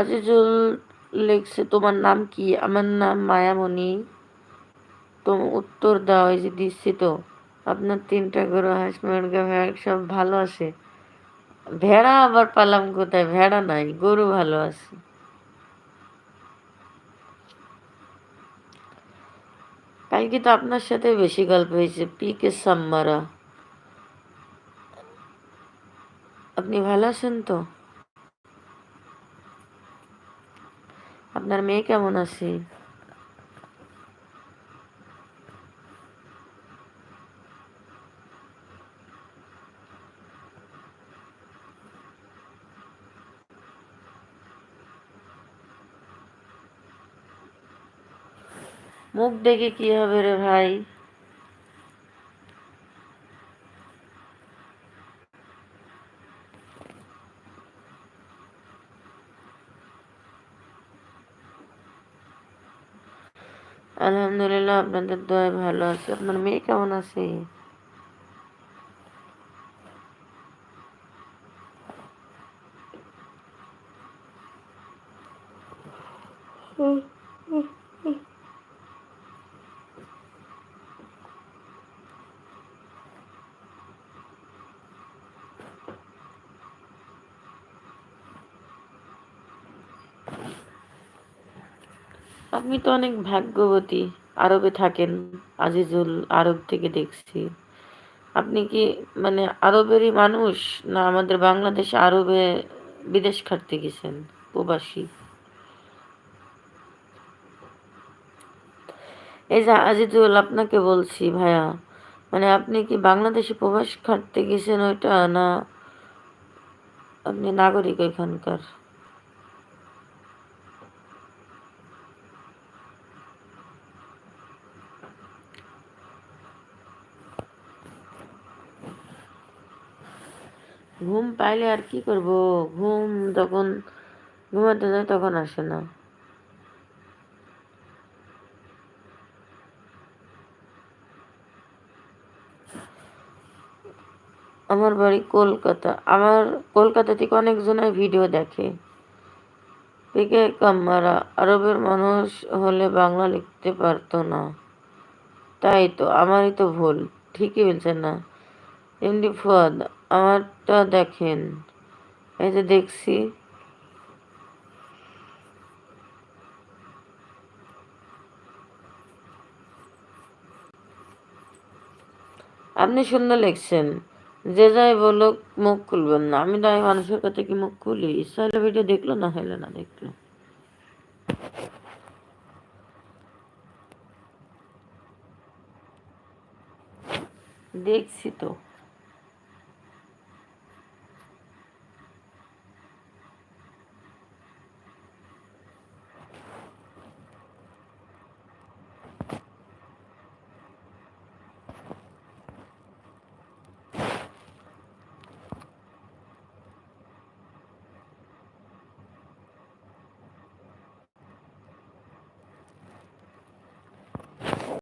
আজিজুল লিখছে, তোমার নাম কি? আমার নাম মায়ামণি। তো উত্তর দাও, এই যে দিচ্ছি তো। আপনার তিনটা গরু, হাঁস, মুরগা, ভেড়া সব ভালো আছে। ভেড়া আবার পালাম কোথায়? ভেড়া নাই, গরু ভালো আছে। কালকে তো আপনার সাথে বেশি গল্প হয়েছে পি কে সাম্মারা। আপনি ভালো আছেন তো? আপনার মেয়ে কেমন আছে? মুখ দেখে কি হবে রে ভাই? আলহামদুলিল্লাহ আপনাদের দোয়ায় ভালো আছে। আপনার মেয়ে কেমন আছে? আপনি তো অনেক ভাগ্যবতী। আরবে থাকেন, আজিজুল আরব থেকে দেখছি। আপনি কি মানে আরবেরই মানুষ না আমাদের বাংলাদেশে আরবে বিদেশ খাটতে গেছেন, প্রবাসী? এই যে আজিজুল, আপনাকে বলছি ভাইয়া মানে আপনি কি বাংলাদেশে প্রবাস খাটতে গেছেন ওইটা না আপনি নাগরিক এখানকার ঘুম পাইলে আর কি করব? ঘুম যখন ঘুমাতে যায় তখন আসে না। আমার বাড়ি কলকাতা। আমার কলকাতা থেকে অনেকজনের ভিডিও দেখে। পিকে কাম্মারা, আরবের মানুষ হলে বাংলা লিখতে পারতো না। তাই তো, আমারই তো ভুল, ঠিকই বলছেন না। ফুয়াদ আমারটা দেখেন। এই যে দেখছি। আপনি সুন্দর লিখছেন। যে যাই বলো মুখ খুলবেন না। আমি তো আমি মানুষের কাছে কি মুখ খুলি? হলে ভিডিও দেখল, না হলে না দেখল? দেখছি তো।